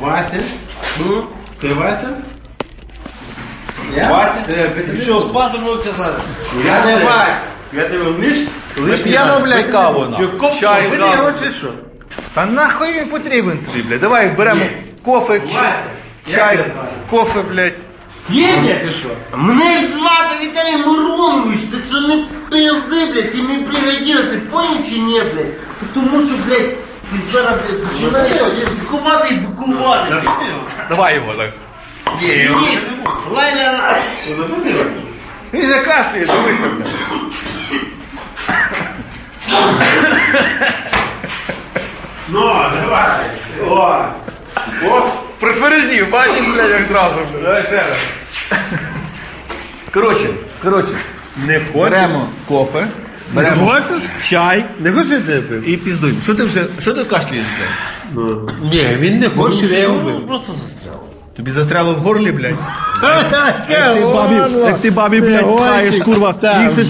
Вася? Ну? Ти Вася? Я? Вася? Е, Петро? Що, пасом казати? Я не тебе- Вася. Я тебе вміш? П'яно, блядь, каву на. Чай, Ви каву. чи що? Та нахуй він потрібен тобі, блядь. Давай беремо кофе, чай, Як чай, тебе звати? кофе, блядь. Федя чи що? Мене ж звати Віталій Миронович, так що не пизди, блядь, ти мій бригадір, ти поняв чи ні, блядь? Тому що, блядь, ти зараз, блядь, починаєш бикувати і бикувати. Давай його так. Ні, Лайля, Він же кашляє, дивися, блядь. Ну, давай. О. О. Притверезів, бачиш, блядь, як зразу. Давай ще раз. Коротше, коротше, Не хочеш? беремо кофе, беремо хочеш? Чай. Не хочеш тебе і піздуємо. Що ти вже, що ти кашляєш, блядь? Ні, він не хоче, я його пив. Просто застряв. Тобі застряло в горлі, блядь? Як ти бабі, як ти бабі, блядь, пхаєш, курва, їсиш,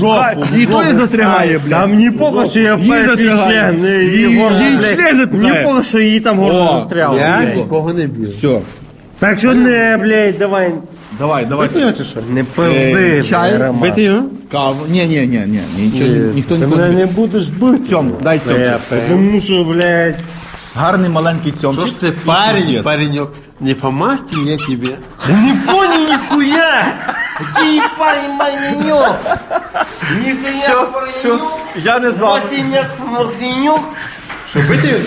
ніхто не застрягає, блядь. Там не похуй, що я перший член, і Їй- горло, їй блядь. член запихає. Не похуй, що її там горло застряло. Я блядь. нікого не б'ю. Все, Так що не, блядь, давай. Давай, давай. Не пизди, чай? блядь, Роман. Бити його? Каву. Ні, ні, ні, ні, нічого, ніхто Ти не мене буде. не будеш бити. Цьом, дай цьом. Тому що, блядь, Гарний маленький цьомчик. Что ж ты І парень, паренек, не по масти я тебе. Не понял нихуя! Какие парень Маринек! Нихуя все, я не звав. Мартиняк Марсенюк! Что, бити його?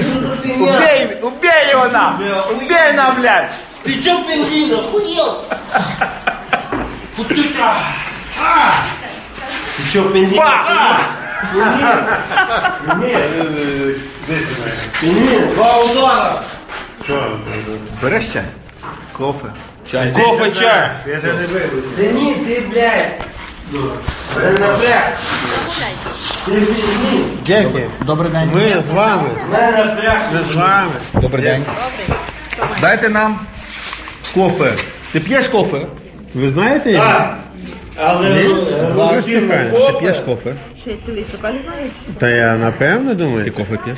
Убей, убей його на! Убей на, блядь! Ты чё, бензин, охуел? Путыка! Ты чё, бензин? Бензин, два удара! Береш чай? Кофе. Чай. Кофе, чай! Да не, ты, блядь! Блин, напряг! Ты бензин! Дяки, Добрий день. ми з вами. Дай напряг! Ми з вами. Добрий день. Дайте нам кофе. Ти п'єш кофе? Ви знаєте його? Так! Але Дуже чекаю. Ти п'єш кофе? Ще цілий сокаль знаєш? Та я напевно думаю. Ти кофе п'єш?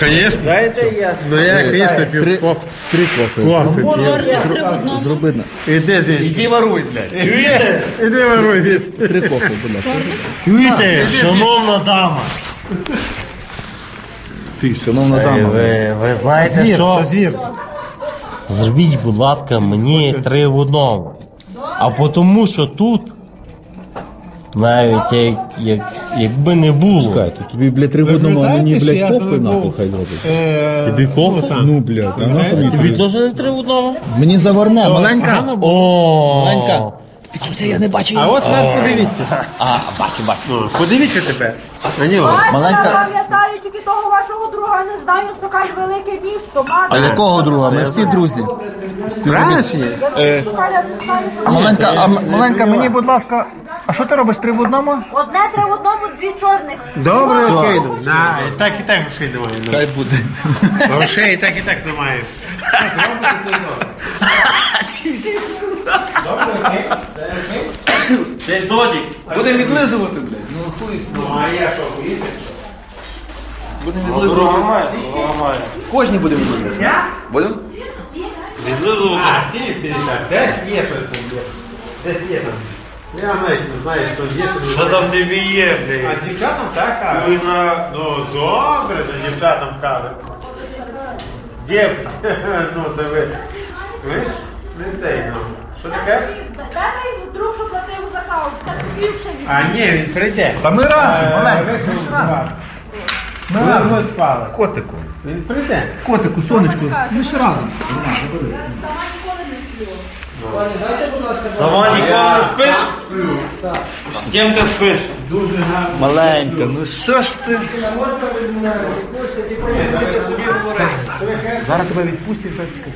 Конечно. Дайте я. Ну я, конечно, Три, пив кофе. три кофе. Кофе п'ю. Зроби на. Іди звідси. Іди воруй, блядь. Чуєте? Іди воруй звідси. Три кофе, будь ласка. чуєте, шановна дама. Ти, шановна дама. ви, ви знаєте, що? Зробіть, будь ласка, мені три в одному. А тому, що тут, навіть як, як, якби не було. Чекай, то тобі, блядь, три в одному, а мені, блядь, кофе нахуй хай робить. Тобі кофе? Ну, блядь, а нахуй мені Тобі тобі? теж не три в одному? Мені заварне, маленька. О, Маленька. Це я не бачу. А от вас подивіться. А, бачу, бачу. Ну, Подивіться тебе на нього. Бачите, Маленька- пам'ятаю тільки того вашого друга, не знаю, Сокаль велике місто. А Мати. якого друга? Ми всі друзі. Правильно чи ні? Я Сокаля не знаю, що Маленька, а м- маленька, мені, будь ласка, а що ти робиш три в одному? Одне три в одному, дві чорних. Добре, окей. На, і так, і так грошей немає. ну. Хай буде. Грошей і так, і так немає. Ти додік! Будемо відлизувати, блядь. Ну, хуй. Ну, а я що, поїду? Будемо відлизувати. має. Кожні будемо відлизувати. Будемо? Відлизувати. А, ти перестань. Десь є щось там, є. Десь є там. Я навіть не знаю, що є. Що там тобі є, А блядь? дівчатам так кажуть. Ви на... Ну, добре, то дівчатам кажуть. Дівки, ну, то ви, ви ж не цей, ну. Що таке? Дай друг, що платив за каву. Це тобі ще А, ні, він прийде. Та ми разом, Е, ви Ми ж разом. Ми разом. спали. Котику. Він прийде. Котику, сонечку. Ми ж разом. Сама ніколи не сплю. Сама ніколи спиш? З ким ти спиш? Маленька, ну що ж ти? Зараз, зараз. Зараз тебе відпустять, зараз чекай.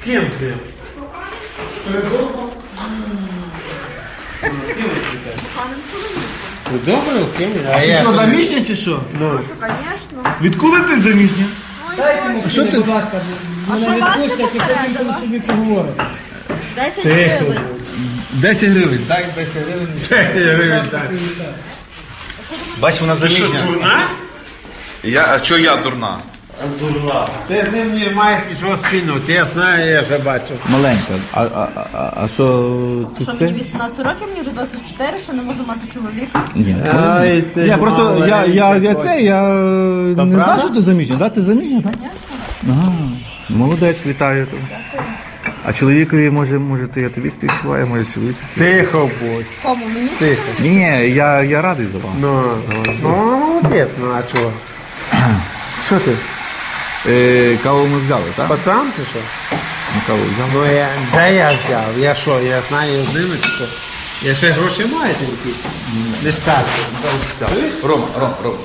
З ким ти? Ну, добре, окей. А Ти я? що, заміжня чи що? Ну, Звісно. Відколи ти заміжня? А що ти? А що вас не попередила? 10 гривень. 10 гривень, дай 10 гривень. так. Бач, вона Ти що, заміжня. дурна? Я, а чого я дурна? Дурна. Ти з ним не маєш нічого спільного, ти я знаю, я вже бачив. Маленька. А, а, а, а що тут Що мені 18 років, мені вже 24, що не можу мати чоловіка. Ні, Ай, ти я просто я, я, я це, я не правда? знаю, що ти заміжня, да? Ти заміжня, так? Ага, молодець, вітаю тебе. А чоловікові, може, може, ти я тобі співчуваю, може чоловік. Тихо будь. Кому мені? Тихо. Ні, ні, я, я радий за вас. Ну, ну, молодець, ну а чого? Що ти? Е, каву ми взяли, так? Пацан чи що? Ну, каву взяли. Ну я, де я взяв? Я що, я знаю з ними чи що? Я ще гроші маю тільки. Не спати. Рома, Рома, Рома.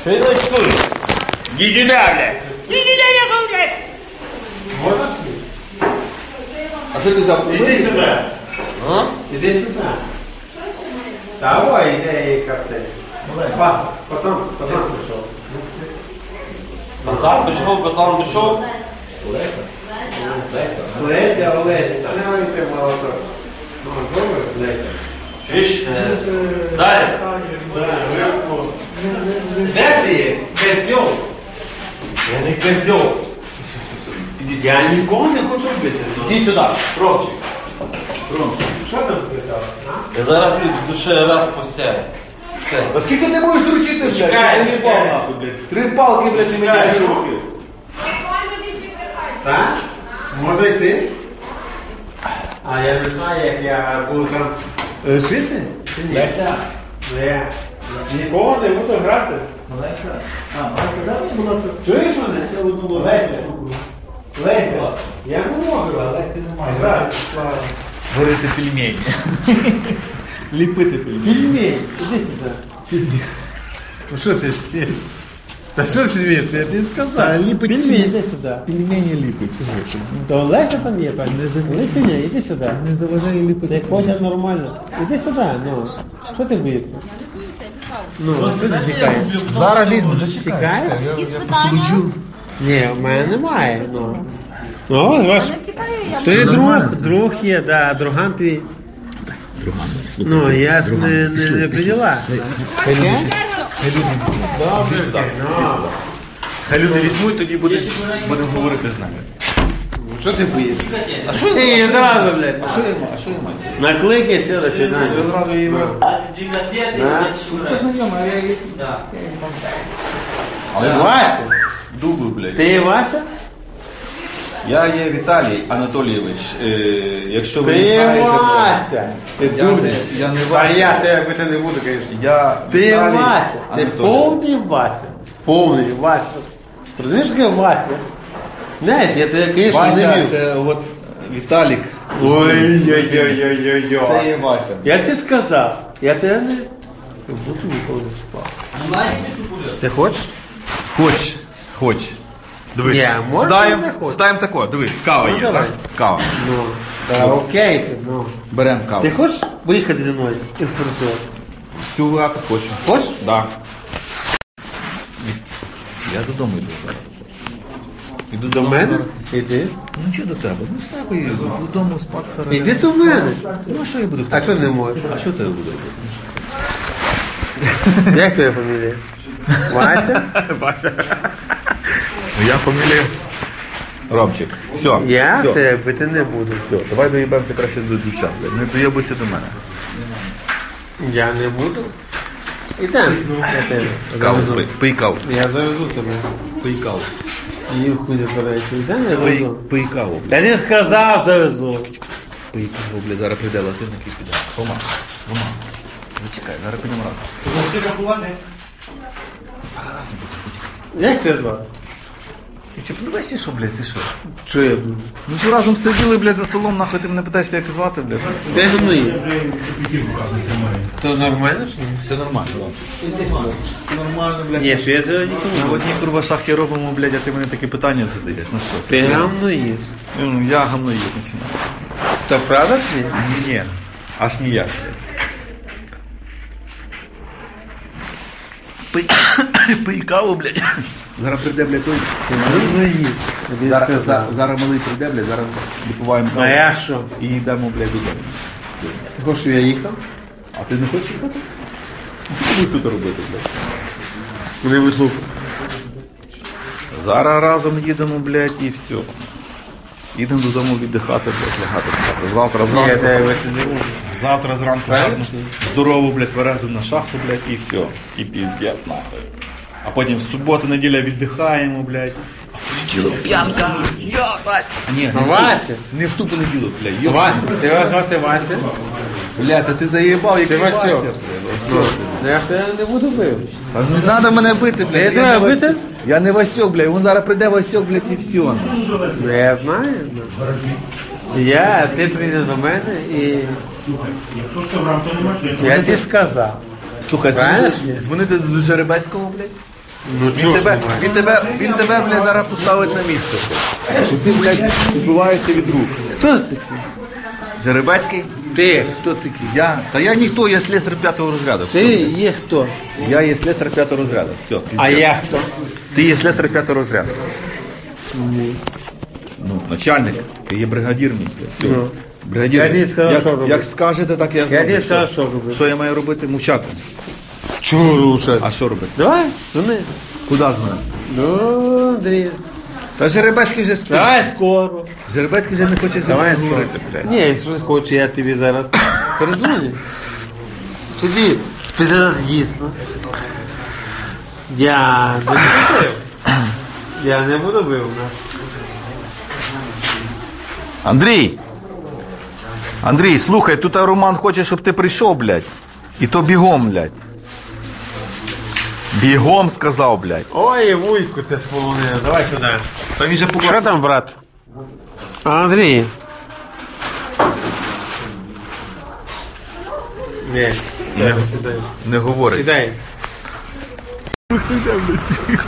Що я очкую? Іди сюди, блядь. Іди сюди, я блядь. Можеш? А що ти взяв? Іди сюди. Іди Давай, іди, каптель. Па, потом, потом пішов. Назад пішов, потім пішов. Леся, Олеся, та не маєте молоток. Ну, добре, Леся. Чуєш? Далі. Де ти є? Козьол. Я не козьол. Я нікого не хочу вбити. Іди сюди, Ромчик. Що там питав? Я зараз, блядь, ще раз посяю. Все. А скільки ти будеш дручити, блядь? Чекай, заїбав, чекай. нахуй, блядь. Три палки, блядь, не мені ну. руки. Так? Можна йти? А я не знаю, як я буду там е, жити? Чи ні? Леся. Не. Нікого не буду грати. Чуєш мене? Леся. Леся. Я не можу. Леся немає. Грати. Варити пельмені. Ліпити пельмені. Пельмень. Іди сюди. Ну що ти смієш? Та що ти смієшся? Я тобі сказав. Ліпить Пельмень, пельмені. іди сюди. Пельмені ліпить. Чого ти? То Леся там є, певно? Не заважай. Леся, ні, іди сюди. Не заважай ліпити. Ти ходять нормально. Іди сюди, ну. Що ти боїшся? Ну, що ти тікаєш? Зараз візьму, зачекай. Тікаєш? Якісь питання? Ні, у мене немає. Ну, ну ваш. В Ти друг, друг є, да, друган твій. Ну, я ж не, не, не при. Добре, ну. Хай люди візьмуть, тоді будемо говорити з нами. Що ти боїшся? А що ти одразу, блядь? А що я маю? А що я маю? Наклики сюди, сюди. Одразу її маю. Це знайомо, а я її... Ти Вася? Дуби, блядь. Ти Вася? Я є Віталій Анатолійович. Е, якщо ви не Ти знаєте... Вася! Ти Я дурник. я не А Вася. я тебе бити не буду, звісно. Я Ти Віталій Вася, ти Анатолійович. повний Вася. Повний Вася. Ти Розумієш, яке Вася? Знаєш, я тебе, звісно, не Вася, це от Віталік. Ой-ой-ой-ой-ой. Це є Вася. Я ти сказав, я тебе не буду ніколи не спав. Ти хочеш? Хоч, хоч. Дивись, Ні, можна, здаємо, не хоч. здаємо тако, диви, кава Ну, є, давай. так? Кава. Ну, та окей, ти, ну. Беремо каву. Ти хочеш виїхати зі мною? Інспектор? Цю лату хочу. Хочеш? Да. Я додому йду зараз. Іду До мене? Іди. Ну що до тебе? Ну все поїду. Додому спати зараз. Іди до мене. Ну а що я буду? А що не можеш? А що це я буду? Як твоя фамілія? Вася? Вася. Ну я фамілія. Ромчик. Все. Я все. тебе бити не буду. Все, давай доїбемося краще до дівчат. Не доєбуйся до мене. Я не буду. Ідем. Я тебе Каву завезу. пий. Пий каву. Я завезу тебе. Пий каву. Їм хуй не подається. Ідем, я Пий, завезу. пий каву. блядь. Я не сказав завезу. Пий каву, блядь. Зараз прийде латинник і піде. Рома. Рома. Зачекай, зараз підемо разом. Як тебе звати? Ти що, подивайся, що, блядь, ти що? Буду? Ну тут разом сиділи, блядь, за столом, нахуй ти мене питаєшся, як звати, блядь. Де гнуї? То нормально чи ні? Все нормально, ладно. Нормально, блядь. Ні, що я тебе нікому. На одній курва шахи робимо, блядь, а ти мене такі питання задаєш. Ну що? Ти гамно їш. Ну, я гамно їх починаю. То правда чи ні? Ні, аж ніяк. Пий, пий каву, блядь. Зараз прийде, блядь, той. Зараз, зараз, малий прийде, блядь, зараз допиваємо А я що? і йдемо, блядь, додому. Ти хочеш, щоб я їхав? А ти не хочеш їхати? Що ти будеш тут робити, блядь? Не вислухай. Зараз разом їдемо, блядь, і все. Їдемо додому віддихати, блядь, лягати спати. Завтра зранку. висидів. Завтра зранку гарно, здорово, блядь, тверезу на шахту, блядь, і все. І піздець, нахуй. А потім в суботу, неділя віддихаємо, блядь. А в понеділок п'янка. Йо. Ні, не в ту- Вася. не в ту понеділок, блядь. Вася, ти вас звати Вася? Блядь, та ти заїбав, який Вася, блядь. Ну, Я ж тебе не буду бив. Та Не треба мене бити, блядь. Я тебе не Васьок. бити? Я не Васьок, блядь. Він зараз прийде Васьок, блядь, і все. Ну, Я знаю. ну. Я, ти прийде до мене і... Я тобі сказав. Слухай, Правильно? дзвонити, дзвонити до Жеребецького, блядь. Ну Він тебе, він тебе, він тебе, блядь, зараз поставить на місце. Що ти, блядь, відбуваєшся від рук. Хто ж такий? Жеребецький? Ти, хто такий? Я. Та я ніхто, я слесар п'ятого розряду. Ти Все. є хто? Я є слесар п'ятого розряду. Все, піздець. А я хто? Ти є слесар п'ятого розряду. Ну, начальник, ти є бригадір мій. Все. Бригадір. Я тобі сказав, як, що робити. як скажете, так я Я зроблю. Що? сказав, що робити. Що я маю робити? Мовчати. Чого рушать? А що робити? Давай, дзвони. Куди знаю? Ну, Андрій. Та Жеребецький вже спить. Давай скоро. Жеребецький вже не хоче зі Давай скоро. говорити. Ні, якщо не хоче, я тобі зараз перезвоню. Сиди, пізда дійсно. Я не буду. Я не буду бив. Андрій! Андрій, слухай, тут Роман хоче, щоб ти прийшов, блядь. І то бігом, блядь. Бігом сказав, блядь. Ой, вуйку ти сполонив. Давай сюди. Та він же Що там, брат? Андрій. Ні, Не, сідай. не говорить. Сідай.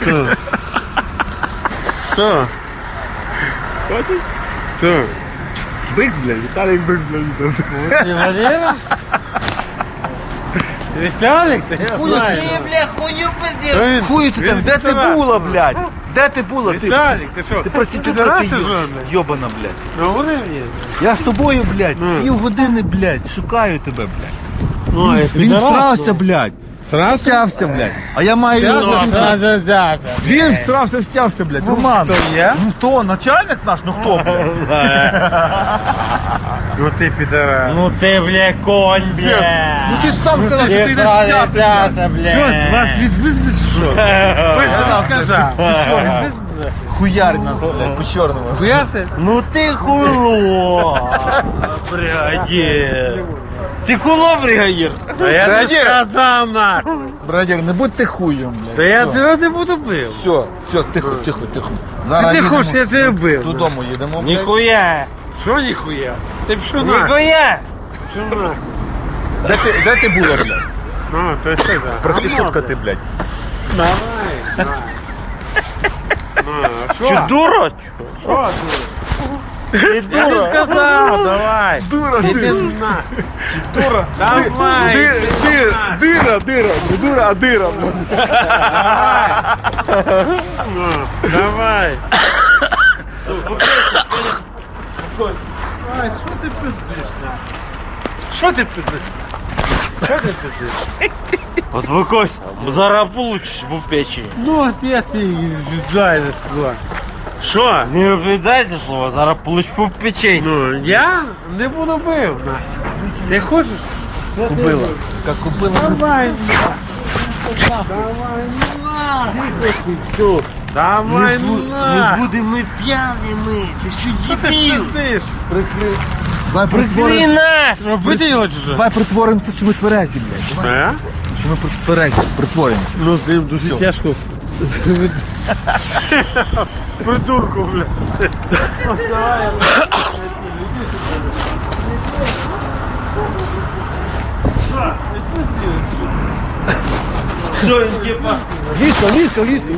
Хто? Хто? Хочеш? Хто? Бикс, блядь, Віталій Бикс, блядь. Ти Валера? Віталік, ти я знаю. бля, хуйню пиздец. Він- Хуй ти він там, де ти підарас. була, блядь? Де ти була? Ти, Віталік, ти що? ти проститутка, ти підарас, йо- що ли? йобана, блядь. Ну, говори мені. Я з тобою, блядь, Ну. пів години, блядь, шукаю тебе, блядь. Ну, я Він підарас, ну. блядь. Срався? Стявся, блядь. А я маю... Ну, сразу взявся. Він всрався, встявся, блядь. Роман. хто я? Ну хто? Начальник наш? Ну хто, блядь? Ну ти підарас. Ну ти, бля, конь, Ну бля. ти ж сам сказав, що ти йдеш сразу стявся, блядь. Що, вас відвезли що? Пизди нас, сказав. блядь. По чорному. Хуярь нас, блядь, по чорному. Хуясти? Ну ти хуйло, бригадір. Ти куло, бригадір? А я не Бригадір. сказав на. Брадір, не будь ти хуєм, блядь. Та я тебе не буду бив. Все, все, тихо, тихо, тихо. Чи ти їдемо. хочеш, я тебе бив? Додому їдемо, блядь. Ніхуя. Що ніхуя? Ти пішов на. Ніхуя. Пішов на. Де ти, де ти була, блядь? Ну, то що за? Проститутка ти, блядь. Давай. давай. Ну, а Чи що? дура? Що, Ти Я не дура. сказав, давай. Дура Іди ти. на. Дура. Давай. Ди- іди ди- на. Дира, дира, не дура, а дира, блядь. Ну, Давай. Ай, що ти пиздиш? на? Що ти пиздиш? Що ти пиздиш? Успокойся, зараз получиш по печені. Ну, от я ти віджай за слова. Що? Не обідайся слово, зараз получиш по печені. Ну, я не буду бив, Настя. Ти хочеш? Купила. Як купила. Давай. Давай, на. Все. Давай, Не на. будемо ми п'яними. Ти що Що ти дебіл? пиздиш? Давай Прикрий нас! Робити його чи що? Давай притворимося, що ми тверезі, блядь. Давай, що ми тверезі, притворимося. Ну, з ним дуже тяжко. Придурку, бля. Що він типа? Ліжко, ліжко, ліжко.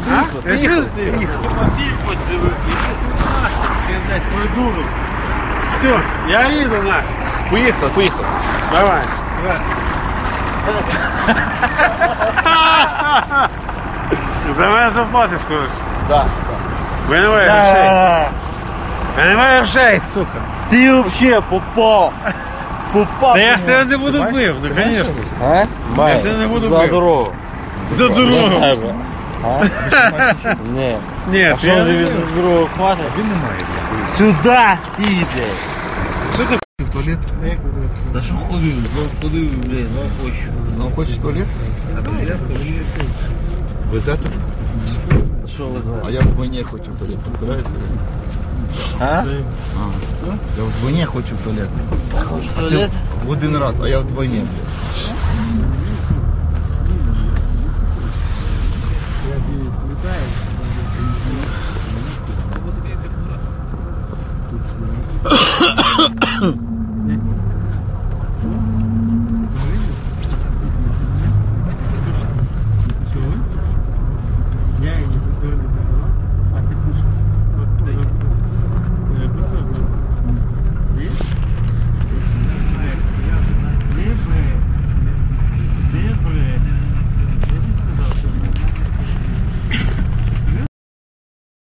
Приїхав. Фільм подивився. Блядь, придурок. Все, я їду на. Поїхали, поїхали. Давай. За мене заплатиш, коротше. Так. Ви немає грошей. Ви немає грошей, сука. Ти взагалі попав. попав. Та я ж тебе не буду бив, ну звісно. А? Має. тебе не буду За бив. дорогу. За За дорогу. себе. А? Ні. Ні, А що вже від другого хватить? Він не має. Сюди стій, блядь. Що за в туалет? Та що ходив? Ну ходив, блядь, ну хочу. Ну, хочеш в туалет? Везе тут? Що ви знаєте? А я вдвойне хочу в туалет. Подбираєшся? А? Я вдвойне хочу в туалет. Туалет? В один раз, а я вдвойне. блядь.